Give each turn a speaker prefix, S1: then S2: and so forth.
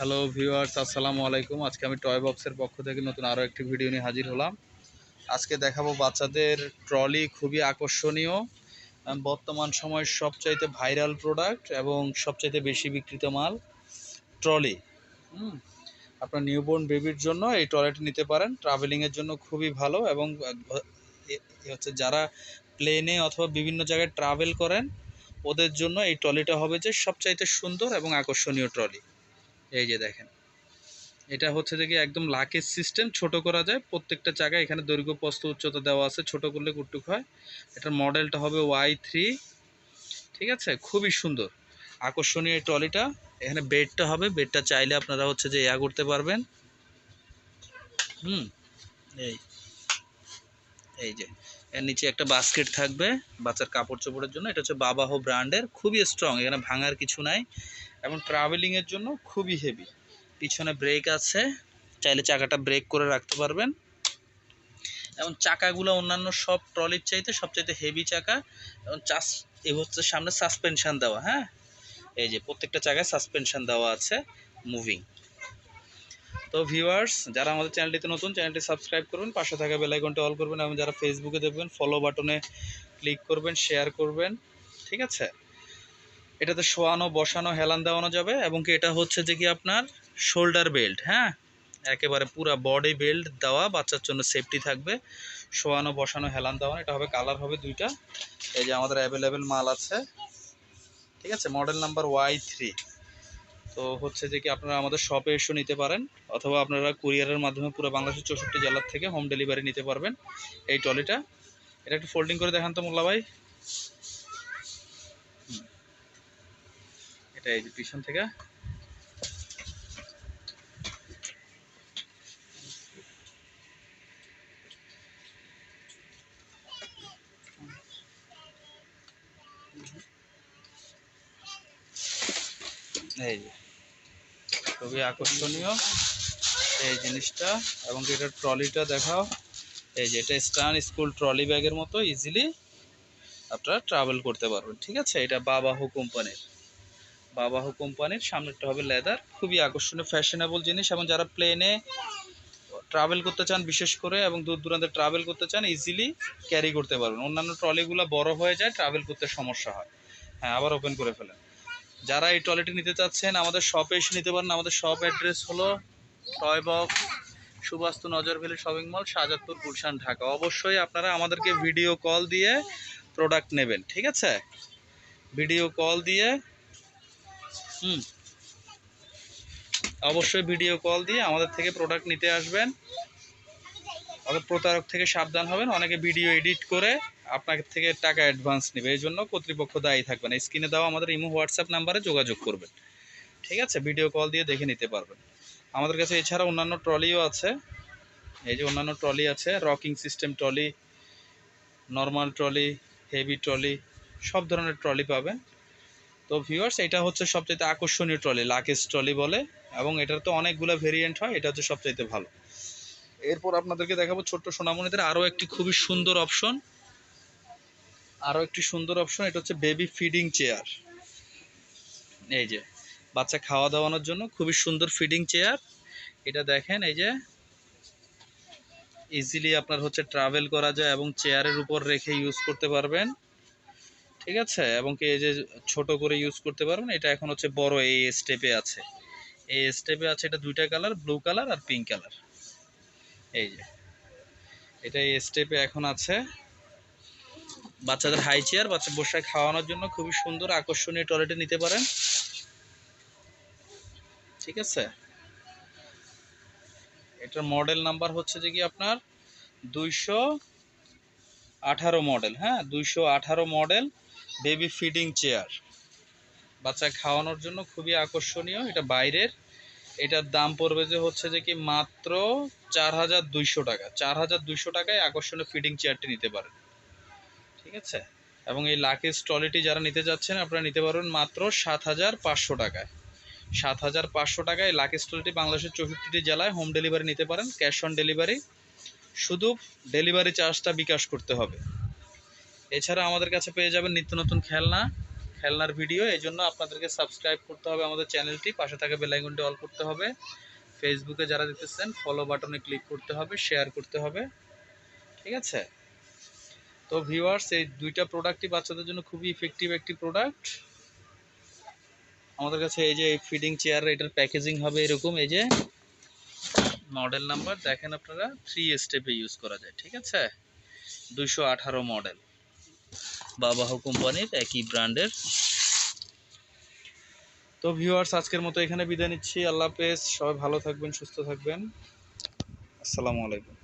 S1: Hello viewers আসসালামু আলাইকুম। আজকে আমি টয় বক্সের পক্ষ থেকে নতুন আরও একটি ভিডিও নিয়ে হাজির হলাম। আজকে দেখাবো বাচ্চাদের ট্রলি খুবই আকর্ষণীয়। বর্তমান সময়ের সবচাইতে ভাইরাল প্রোডাক্ট এবং সবচাইতে বেশি বিক্রিত মাল ট্রলি আপনার নিউবর্ন বেবির জন্য এই ট্রলিটি নিতে পারেন। ট্রাভেলিংয়ের জন্য খুবই ভালো এবং হচ্ছে যারা প্লেনে অথবা বিভিন্ন জায়গায় ট্রাভেল করেন, ওদের জন্য এই ট্রলিটা হবে যে সবচাইতে সুন্দর এবং আকর্ষণীয় ট্রলি এই যে দেখেন। এটা হচ্ছে দেখি একদম লাকেজ সিস্টেম, ছোট করা যায়। প্রত্যেকটা জায়গায় এখানে দৈর্ঘ্য, প্রস্থ, উচ্চতা দেওয়া আছে, ছোট করলে কুটুক হয়। এটার মডেলটা হবে ওয়াই থ্রি ঠিক আছে? খুবই সুন্দর। আকর্ষণীয় এই ট্রলিটা। এখানে বেডটা হবে। বেডটা চাইলে আপনারা হচ্ছে যে ইয়া করতে পারবেন। হুম, এই। এই যে। এর নিচে একটা বাস্কেট থাকবে, বাচ্চার কাপড় চোপড়ের জন্য। এটা হচ্ছে বাবাহো ব্র্যান্ডের, খুবই স্ট্রং এখানে ভাঙার কিছু নাই। এবং ট্রাভেলিংয়ের জন্য খুবই হেভি পিছনে ব্রেক আছে, চাইলে চাকাটা ব্রেক করে রাখতে পারবেন। এবং চাকাগুলো অন্যান্য সব ট্রলির চাইতে সবচাইতে হেভি চাকা। এবং চাস এ হচ্ছে সামনে সাসপেনশান দেওয়া হ্যাঁ? এই যে প্রত্যেকটা চাকায় সাসপেনশান দেওয়া আছে মুভিং তো ভিউয়ার্স যারা আমাদের চ্যানেলটিতে নতুন চ্যানেলটি সাবস্ক্রাইব করবেন, পাশে থাকা বেল আইকনটি অল করবেন এবং যারা ফেসবুকে দেখবেন ফলো বাটনে ক্লিক করবেন শেয়ার করবেন, ঠিক আছে? এটাতে শোয়ানো, বসানো, হেলান দেওয়ানো যাবে এবং কি এটা হচ্ছে যে কি আপনার শোল্ডার বেল্ট হ্যাঁ? একেবারে পুরো বডি বেল্ট দেওয়া, বাচ্চার জন্য সেফটি থাকবে। শোয়ানো, বসানো, হেলান দেওয়ানো, এটা হবে কালার হবে দুইটা। এই যে আমাদের অ্যাভেলেবেল মাল আছে, ঠিক আছে? মডেল নাম্বার ওয়াই থ্রি তো হচ্ছে যে কি আপনারা আমাদের শপে এসে নিতে পারেন, অথবা আপনারা কুরিয়ারের মাধ্যমে পুরো বাংলাদেশের চৌষট্টি জেলার থেকে হোম ডেলিভারি নিতে পারবেন এই ট্রলিটা। এটা একটু ফোল্ডিং করে দেখান তো মোল্লা ভাই। এটা এই যে পিছন থেকে। এই যে। খুবই আকর্ষণীয় এই জিনিসটা এবং এটার ট্রলিটা দেখাও। এই যে এটা স্টান স্কুল ট্রলি ব্যাগের মতো ইজিলি আপনারা ট্রাভেল করতে পারবেন, ঠিক আছে? এটা বাবাহু কোম্পানির। বাবাহু কোম্পানির, সামনেরটা হবে লেদার খুবই আকর্ষণীয় ফ্যাশনেবল জিনিস এবং যারা প্লেনে ট্রাভেল করতে চান বিশেষ করে এবং দূর দূরান্তে ট্রাভেল করতে চান ইজিলি ক্যারি করতে পারবেন। অন্যান্য ট্রলিগুলো বড় হয়ে যায় ট্রাভেল করতে সমস্যা হয়। হ্যাঁ আবার ওপেন করে ফেলেন। যারা এই টয়লেটটি নিতে চাচ্ছেন, আমাদের শপে এসে নিতে পারেন। আমাদের শপ অ্যাড্রেস হলো Toy Box Subastu Nazar Valley shopping mall Shahjadpur, Gulshan, Dhaka. অবশ্যই আপনারা আমাদেরকে ভিডিও কল দিয়ে প্রোডাক্ট নেবেন, ঠিক আছে? ভিডিও কল দিয়ে, হুম। অবশ্যই ভিডিও কল দিয়ে আমাদের থেকে প্রোডাক্ট নিতে আসবেন। অর্থাৎ প্রতারক থেকে সাবধান হবেন। অনেকে ভিডিও এডিট করে আপনার থেকে টাকা অ্যাডভান্স নেবে, এই জন্য কর্তৃপক্ষ দায়ী থাকবেন। স্ক্রিনে দেওয়া আমাদের ইমো, হোয়াটসঅ্যাপ নাম্বারে যোগাযোগ করবেন। ঠিক আছে? ভিডিও কল দিয়ে দেখে নিতে পারবেন। আমাদের কাছে এছাড়া অন্যান্য ট্রলিও আছে। এই যে অন্যান্য ট্রলি আছে rocking system trolley normal trolley heavy trolley সব ধরনের ট্রলি পাবেন। তো ভিউয়ার্স এটা হচ্ছে সবচাইতে আকর্ষণীয় ট্রলি লাকেজ ট্রলি বলে, এবং এটার তো অনেকগুলো ভেরিয়েন্ট হয়, এটা হচ্ছে সবচাইতে ভালো। এরপর আপনাদেরকে দেখাবো ছোট্ট সোনামণিদের আরও একটি খুবই সুন্দর অপশন আরও একটি সুন্দর অপশন এটা হচ্ছে বেবি ফিডিং চেয়ার এই যে, বাচ্চা খাওয়া দাওয়ানোর জন্য খুবই সুন্দর ফিডিং চেয়ার এটা দেখেন, এই যে ইজিলি আপনার হচ্ছে ট্রাভেল করা যায় এবং চেয়ারের উপর রেখে ইউজ করতে পারবেন। ঠিক আছে? এবং কি এই যে ছোট করে ইউজ করতে পারবেন, এটা এখন হচ্ছে বড় এই স্টেপে আছে। এই স্টেপে আছে এটা দুইটা কালার ব্লু কালার আর পিঙ্ক কালার এই যে, এটা এই স্টেপে এখন আছে। বাচ্চাদের হাই চেয়ার বাচ্চা বসায় খাওয়ানোর জন্য খুবই সুন্দর আকর্ষণীয় টয়লেটে নিতে পারেন। ঠিক আছে? এটার মডেল নাম্বার হচ্ছে যে কি আপনার? দুইশো আঠারো মডেল হ্যাঁ? দুইশো আঠারো মডেল বেবি ফিডিং চেয়ার বাচ্চা খাওয়ানোর জন্য খুবই আকর্ষণীয়, এটা বাইরের। এটার দাম পড়বে যে হচ্ছে যে কি মাত্র চার হাজার দুইশো টাকা। চার হাজার দুইশো টাকায় আকর্ষণীয় ফিডিং চেয়ারটি নিতে পারেন। ঠিক আছে? এবং এই লাকেজ ট্রলিটি যারা নিতে যাচ্ছেন, আপনারা নিতে পারবেন মাত্র সাত হাজার পাঁচশো টাকায়। সাত হাজার পাঁচশো টাকায় লাকেজ ট্রলিটি বাংলাদেশের চৌষট্টিটি জেলায় হোম ডেলিভারি নিতে পারেন, ক্যাশ অন ডেলিভারি। শুধু ডেলিভারি চার্জটা বিকাশ করতে হবে। এছাড়া আমাদের কাছে পেয়ে যাবেন নিত্য নতুন খেলনা, খেলনার ভিডিও। এই জন্য আপনাদেরকে সাবস্ক্রাইব করতে হবে আমাদের চ্যানেলটি। পাশে থাকা বেলাইকনটি অল করতে হবে। ফেসবুকে যারা দেখতেছেন ফলো বাটনে ক্লিক করতে হবে শেয়ার করতে হবে। ঠিক আছে? তো ভিউয়ার্স এই দুইটা প্রোডাক্টই বাচ্চাদের জন্য খুবই ইফেক্টিভ একটি প্রোডাক্ট আমাদের কাছে এই যে ফিডিং চেয়ার এটার প্যাকেজিং হবে এরকম, এই যে মডেল নাম্বার দেখেন আপনারা থ্রি স্টেপে ইউজ করা যায়, ঠিক আছে? দুইশো আঠারো মডেল বাবাহ কোম্পানির, একই ব্র্যান্ডের তো ভিউয়ার্স আজকের মতো এখানে বিদায় নিচ্ছি, আল্লাহ হাফেজ, সবাই ভালো থাকবেন, সুস্থ থাকবেন। আসসালামু আলাইকুম।